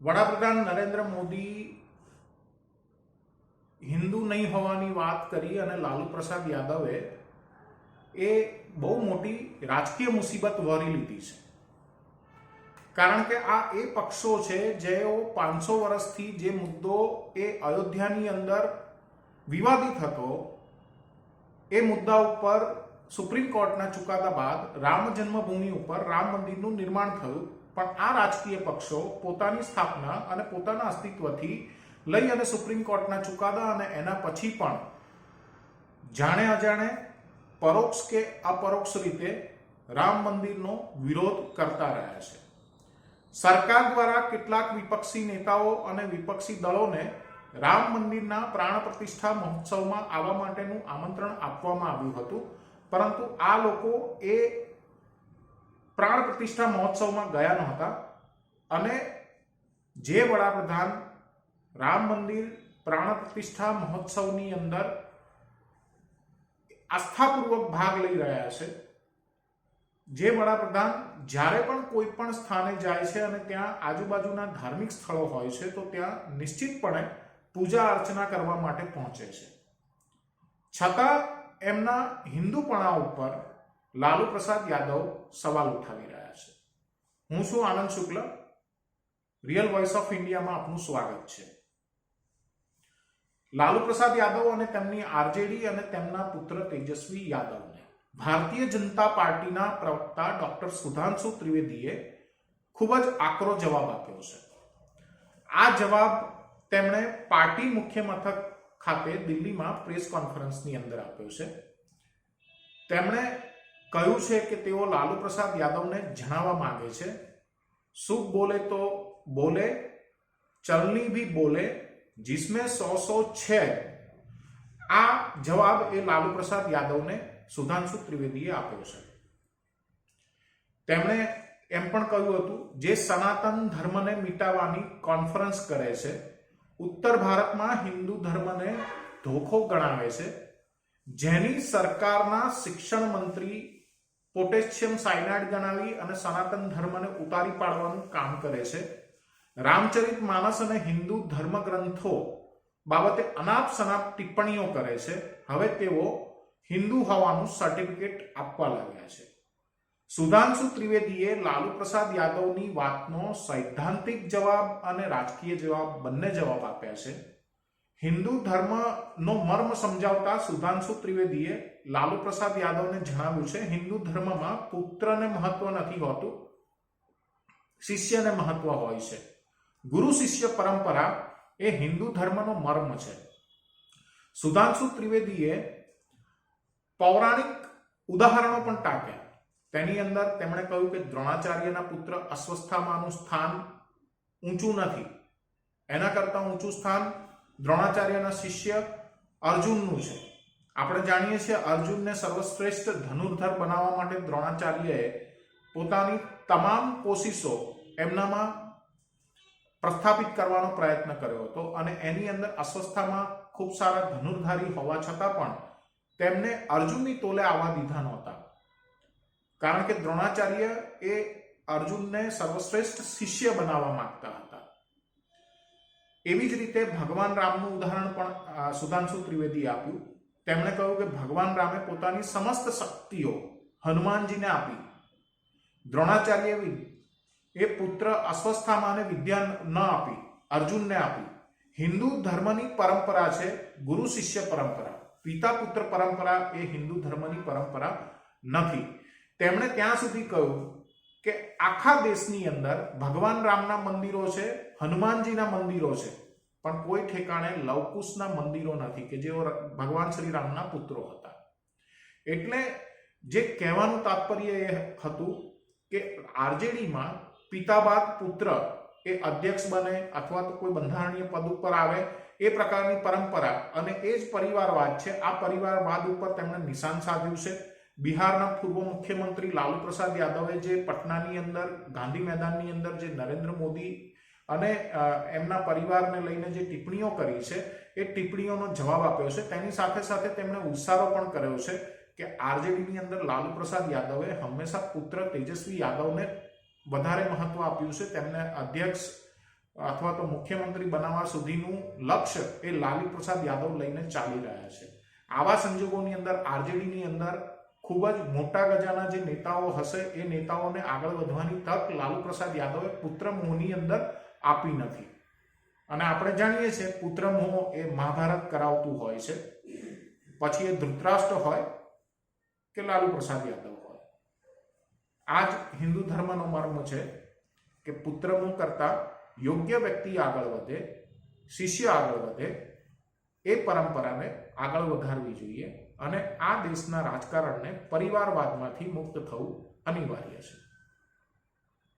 વડાપ્રધાન નરેન્દ્ર મોદી હિન્દુ નહીં હોવાની વાત કરી અને લાલુ પ્રસાદ યાદવે એ બહુ મોટી રાજકીય મુસીબત વરી લીધી છે. કારણ કે આ એ પક્ષો છે જેઓ પાંચસો વર્ષથી જે મુદ્દો એ અયોધ્યાની અંદર વિવાદિત હતો, એ મુદ્દા ઉપર સુપ્રીમ કોર્ટના ચુકાદા બાદ રામ જન્મભૂમિ ઉપર રામ મંદિરનું નિર્માણ થયું. પણ આ રાજકીય પક્ષો પોતાની સ્થાપના અને પોતાના અસ્તિત્વથી લઈ અને સુપ્રીમ કોર્ટના ચુકાદા અને એના પછી પણ જાણે અજાણે, પરોક્ષ કે અપરોક્ષ રીતે રામ મંદિરનો વિરોધ કરતા રહ્યા છે. સરકાર દ્વારા કેટલાક વિપક્ષી નેતાઓ અને વિપક્ષી દળોને રામ મંદિરના પ્રાણ પ્રતિષ્ઠા મહોત્સવમાં આવવા માટેનું આમંત્રણ આપવામાં આવ્યું હતું. પરંતુ આ લોકો એ પ્રાણ પ્રતિષ્ઠા મહોત્સવમાં ગયા નહોતા. અને જે વડાપ્રધાન રામ મંદિર પ્રાણ પ્રતિષ્ઠા મહોત્સવની અંદર આસ્થાપૂર્વક ભાગ લઈ રહ્યા છે. જે વડાપ્રધાન જ્યારે પણ કોઈ પણ સ્થાને જાય છે અને ત્યાં આજુબાજુના ધાર્મિક સ્થળો હોય છે, તો ત્યાં નિશ્ચિતપણે પૂજા અર્ચના કરવા માટે પહોંચે છે. છતાં એમના હિન્દુપણા ઉપર લાલુ પ્રસાદ યાદવ સવાલ ઉઠાવી રહ્યા છે. હું છું Anand Shukla. Real voice of ઇન્ડિયામાં આપનું સ્વાગત છે. લાલુ પ્રસાદ યાદવ અને તેમની આરજેડી અને તેમના પુત્ર તેજસ્વી યાદવને ભારતીય જનતા પાર્ટીના પ્રવક્તા ડોક્ટર સુધાંશુ ત્રિવેદીએ ખૂબ જ આકરો જવાબ આપ્યો છે. આ જવાબ તેમણે પાર્ટી મુખ્ય મથક ખાતે દિલ્હીમાં પ્રેસ કોન્ફરન્સની અંદર આપ્યો છે. તેમણે કહ્યું છે કે તેઓ લાલુ પ્રસાદ યાદવને જણાવવા માંગે છે. શુભ બોલે તો બોલે, ચલની ભી બોલે, જિસમે સો સો છે. આ જવાબ એ લાલુ પ્રસાદ યાદવને સુધાંશુ ત્રિવેદીએ આપ્યો છે. તેમણે એમ પણ કહ્યું હતું, જે સનાતન ધર્મને મિટાવવાની કોન્ફરન્સ કરે છે, ઉત્તર ભારતમાં હિન્દુ ધર્મને ધોખો ગણાવે છે, જેની સરકારના શિક્ષણ મંત્રી પોટેશિયમ સાયનાઇડ ગણાવી અને સનાતન ધર્મને ઉતારી પાડવાનું કામ કરે છે. રામચરિત માનસ અને હિન્દુ ધર્મગ્રંથો બાબતે અનાપ સનાપ ટિપ્પણીઓ કરે છે. હવે તેઓ હિન્દુ હોવાનું સર્ટિફિકેટ આપવા લાગ્યા છે. સુધાંશુ ત્રિવેદીએ લાલુ પ્રસાદ યાદવની વાતનો સૈદ્ધાંતિક જવાબ અને રાજકીય જવાબ બંને જવાબ આપ્યા છે. હિન્દુ ધર્મનો મર્મ સમજાવતા સુધાંશુ ત્રિવેદીએ લાલુ પ્રસાદ યાદવને જણાવ્યું છે, હિન્દુ ધર્મમાં પુત્રને મહત્વ નથી હોતું, શિષ્યને મહત્વ હોય છે. ગુરુ શિષ્ય પરંપરા એ હિન્દુ ધર્મનો મર્મ છે. સુધાંશુ ત્રિવેદીએ પૌરાણિક ઉદાહરણો પણ ટાંક્યા. તેની અંદર તેમણે કહ્યું કે દ્રોણાચાર્યના પુત્ર અસ્વસ્થામાનું સ્થાન ઊંચું નથી. એના કરતાં ઊંચું સ્થાન દ્રોણાચાર્યના શિષ્ય અર્જુનનું છે. આપણે જાણીએ છીએ અર્જુનને સર્વશ્રેષ્ઠ ધનુર્ધર બનાવવા માટે દ્રોણાચાર્યએ પોતાની તમામ કોશિશો એમનામાં પ્રસ્થાપિત કરવાનો પ્રયત્ન કર્યો હતો અને એની અંદર અસ્વસ્થામાં ખૂબ સારા ધનુર્ધારી હોવા છતાં પણ તેમને અર્જુનની તોલે આવવા દીધા નહોતા. કારણ કે દ્રોણાચાર્ય એ અર્જુનને સર્વશ્રેષ્ઠ શિષ્ય બનાવવા માંગતા હતા. એવી જ રીતે ભગવાન રામનું ઉદાહરણ પણ સુધાંશુ ત્રિવેદીએ આપ્યું. તેમણે કહ્યું કે ભગવાન રામે પોતાની સમસ્ત શક્તિઓ હનુમાનજીને આપી. દ્રોણાચાર્ય એ પુત્ર અસ્વસ્થામાને વિદ્યા ન આપી, અર્જુનને આપી. હિન્દુ ધર્મની પરંપરા છે, ગુરુ શિષ્ય પરંપરા. પિતા પુત્ર પરંપરા એ હિન્દુ ધર્મની પરંપરા નથી. તેમણે ત્યાં સુધી કહ્યું કે આખા દેશની અંદર ભગવાન રામના મંદિરો છે, હનુમાનજીના મંદિરો છે, પણ કોઈ ઠેકાણે લવકુશના મંદિરો નથી કે જેઓ ભગવાન શ્રી રામના પુત્રો હતા. એટલે જે કહેવાનું તાત્પર્ય એ હતું કે આરજેડીમાં પિતા બાદ પુત્ર એ અધ્યક્ષ બને અથવા તો કોઈ બંધારણીય પદ ઉપર આવે એ પ્રકારની પરંપરા અને એ જ પરિવારવાદ છે. આ પરિવારવાદ ઉપર તેમણે નિશાન સાધ્યું છે. બિહારના પૂર્વ મુખ્યમંત્રી લાલુ પ્રસાદ યાદવે જે પટનાની અંદર, ગાંધી મેદાનની અંદર જે નરેન્દ્ર મોદી અને એમના પરિવારને લઈને જે ટિપ્પણીઓ કરી છે, એ ટિપ્પણીઓનો જવાબ આપ્યો છે. તેની સાથે સાથે તેમણે ઉચ્ચારો પણ કર્યો છે કે આરજેડીની અંદર લાલુ પ્રસાદ યાદવે હંમેશા પુત્ર તેજસ્વી યાદવને વધારે મહત્વ આપ્યું છે. તેમને અધ્યક્ષ અથવા તો મુખ્યમંત્રી બનાવવા સુધીનું લક્ષ્ય એ લાલુ પ્રસાદ યાદવ લઈને ચાલી રહ્યા છે. આવા સંજોગોની અંદર, આરજેડીની અંદર ખૂબ જ મોટા ગજાના જે નેતાઓ હશે, એ નેતાઓને આગળ વધવાની તક લાલુ પ્રસાદ યાદવે પુત્ર મોહની અંદર આપી નથી. અને આપણે જાણીએ છીએ પુત્ર મોહ એ મહાભારત કરાવતું હોય છે. પછી એ ધૃતરાષ્ટ્ર હોય કે લાલુ પ્રસાદ યાદવ હોય. આ જ હિન્દુ ધર્મનો મર્મ છે કે પુત્ર મોહ કરતા યોગ્ય વ્યક્તિ આગળ વધે, શિષ્ય આગળ વધે, એ પરંપરાને આગળ વધારવી જોઈએ. અને આ દેશના રાજકારણને પરિવારવાદમાંથી મુક્ત થવું અનિવાર્ય છે.